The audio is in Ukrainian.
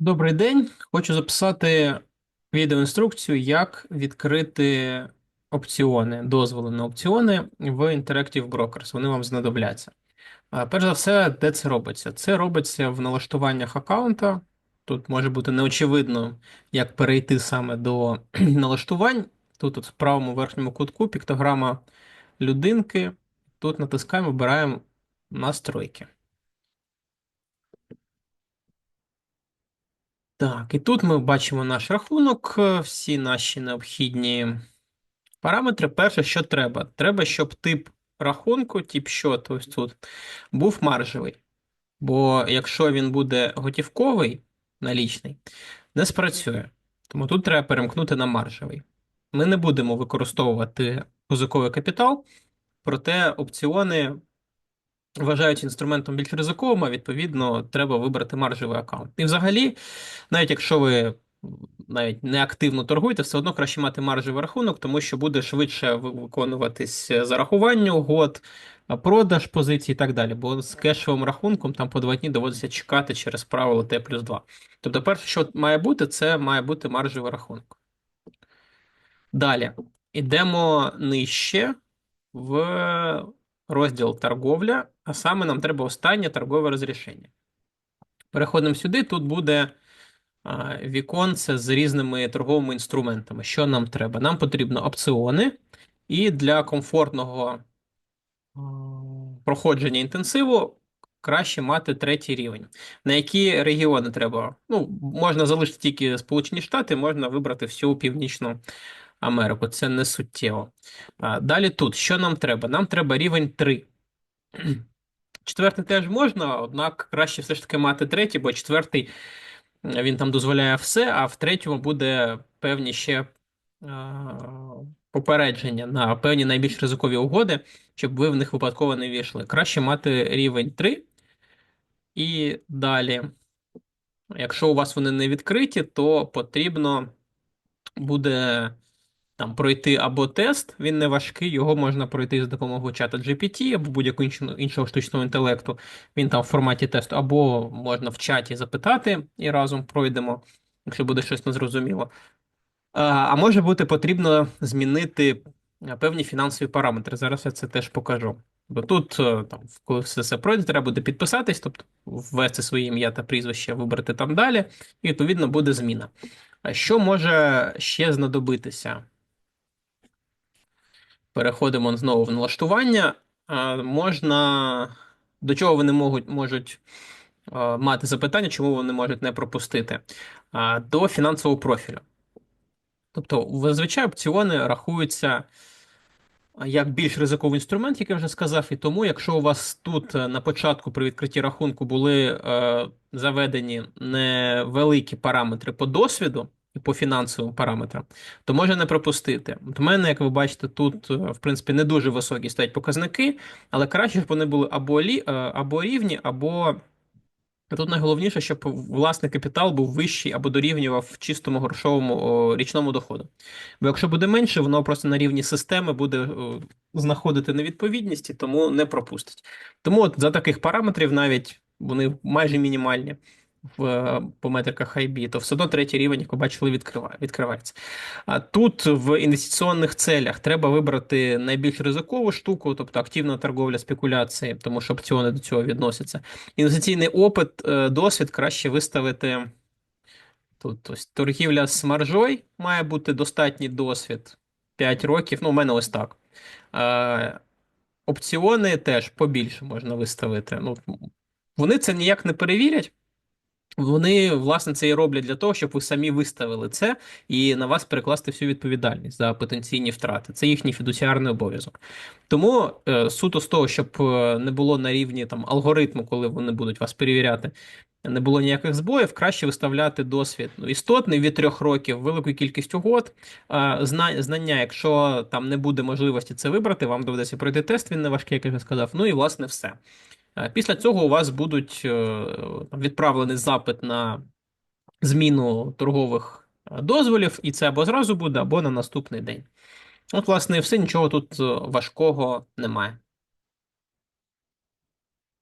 Добрий день. Хочу записати відеоінструкцію, як відкрити опціони, дозволи на опціони в Interactive Brokers. Вони вам знадобляться. Перш за все, де це робиться? Це робиться в налаштуваннях аккаунта. Тут може бути неочевидно, як перейти саме до налаштувань. Тут от в правому верхньому кутку піктограма людинки. Тут натискаємо, обираємо настройки. Так, і тут ми бачимо наш рахунок, е, всі наші необхідні параметри. Перше, що треба? Треба, щоб тип рахунку, тип счету, ось тут, був маржевий. Бо якщо він буде готівковий, налічний, не спрацює. Тому тут треба перемкнути на маржевий. Ми не будемо використовувати позиковий капітал, проте опціони вважають інструментом більш ризиковим, а відповідно, треба вибрати маржевий аккаунт. І взагалі, навіть якщо ви навіть не активно торгуєте, все одно краще мати маржевий рахунок, тому що буде швидше виконуватись зарахування угод, продаж позицій і так далі. Бо з кешовим рахунком там по два дні доводиться чекати через правило Т плюс 2. Тобто, перше, що має бути, це має бути маржевий рахунок. Далі йдемо нижче в розділ торговля, а саме нам треба останнє торгове розрішення. Переходимо сюди. Тут буде віконце з різними торговими інструментами. Що нам треба? Нам потрібно опціони, і для комфортного проходження інтенсиву краще мати третій рівень. На які регіони треба? Ну, можна залишити тільки Сполучені Штати, можна вибрати всю Північну Америку. Це не суттєво. Далі тут, що нам треба? Нам треба рівень 3. Четвертий теж можна, однак краще все ж таки мати третій, бо четвертий е, він там дозволяє все, а в третьому буде певні ще е, попередження на певні найбільш ризикові угоди, щоб ви в них випадково не війшли. Краще мати рівень 3. І далі, якщо у вас вони не відкриті, то потрібно буде там пройти або тест, він не важкий, його можна пройти за допомогою чата GPT або будь-якого іншого, штучного інтелекту. Він там в форматі тесту, або можна в чаті запитати і разом пройдемо, якщо буде щось незрозуміло. А, а може бути потрібно змінити е, певні фінансові параметри. Зараз я це теж покажу. Бо тут, е, там, коли все це пройде, треба буде підписатись, тобто ввести своє ім'я та прізвище, вибрати там далі, і відповідно буде зміна. А що може ще знадобитися? Переходимо знову в налаштування. Можна до чого вони можуть, можуть мати запитання, чому вони можуть не пропустити? До фінансового профілю. Тобто, зазвичай опціони рахуються як більш ризиковий інструмент, як я вже сказав, і тому, якщо у вас тут е, на початку при відкритті рахунку були е, заведені невеликі параметри по досвіду по фінансовим параметрам, то може не пропустити. От у мене, як ви бачите, тут, е, в принципі, не дуже високі стоять показники, але краще, щоб вони були або, лі, е, або рівні, або. Тут найголовніше, щоб власний капітал був вищий або дорівнював чистому грошовому річному доходу. Бо якщо буде менше, воно просто на рівні системи буде знаходити невідповідність тому не пропустить. Тому от за таких параметрів навіть вони майже мінімальні в е, по метриках IB, то все одно третій рівень, як ви бачили, відкриває, відкривається. А тут в інвестиційних целях треба вибрати найбільш ризикову штуку, тобто активна торговля спекуляції, тому що опціони до цього відносяться. Інвестиційний опит, е, досвід краще виставити. Тут ось торгівля з маржой має бути достатній досвід 5 років. Ну, у мене ось так. Е, Опціони теж побільше можна виставити. Ну, Вони це ніяк не перевірять. Вони, власне, це і роблять для того, щоб ви самі виставили це і на вас перекласти всю відповідальність за потенційні втрати. Це їхній фідуціарний обов'язок. Тому е, суто з того, щоб е, не було на рівні там алгоритму, коли вони будуть вас перевіряти, не було ніяких збоїв, краще виставляти досвід ну, істотний від трьох років, велику кількість угод. Е, зна- знання, якщо там не буде можливості це вибрати, вам доведеться пройти тест, він не важкий, як я вже сказав. Ну і власне все. Е, Після цього у вас будуть е, відправлений запит на зміну торгових е, дозволів, і це або зразу буде, або на наступний день. От, власне, все, нічого тут важкого немає.